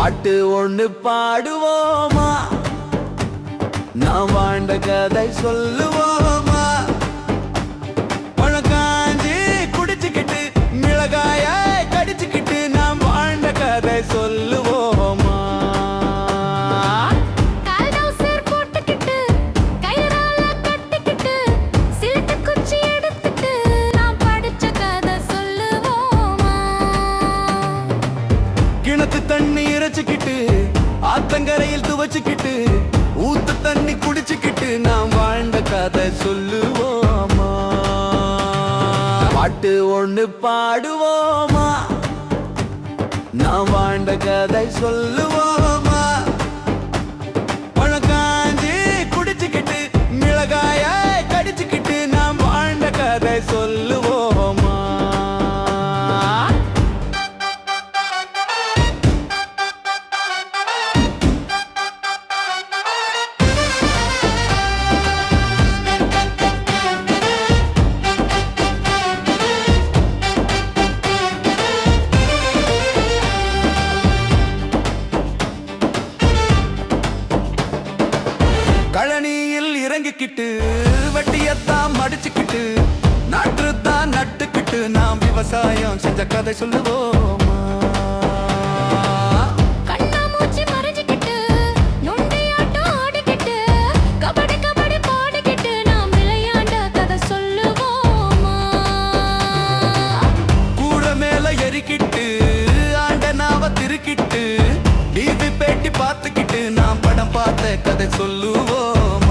பாட்டு ஒண்ணு பாடுவோமா? நான் வாழ்ந்த கதை சொல்லுவோமா? பழக்காஞ்சி குடிச்சுக்கிட்டு மிளகாய கடிச்சுக்கிட்டு நாம் வாழ்ந்த கதை சொல்லுவோமா? கிணத்து தண்ணி இறைச்சிக்கிட்டு ஆத்தங்கரையில் துவச்சிக்கிட்டு ஊத்த தண்ணி குடிச்சுக்கிட்டு நாம் வாழ்ந்த கதை சொல்லுவோமா? பாட்டு ஒண்ணு பாடுவோமா? நாம் வாழ்ந்த கதை சொல்லுவோமா? பழக்காஞ்சி குடிச்சுக்கிட்டு மிளகாய கடிச்சுக்கிட்டு நாம் வாழ்ந்த கதை சொல்லுவோமா? இறங்கிக்கிட்டு வட்டியத்தான் மடிச்சுக்கிட்டு நாற்றுத்தான் நட்டுக்கிட்டு நாம் விவசாயம் செஞ்ச கதை சொல்லுவோமா? மேல எரிக்கிட்டு ஆண்டனாவ திருக்கிட்டு டிவி பேட்டி பார்த்துக்கிட்டு நாம் படம் பார்த்த கதை சொல்லுவோமா?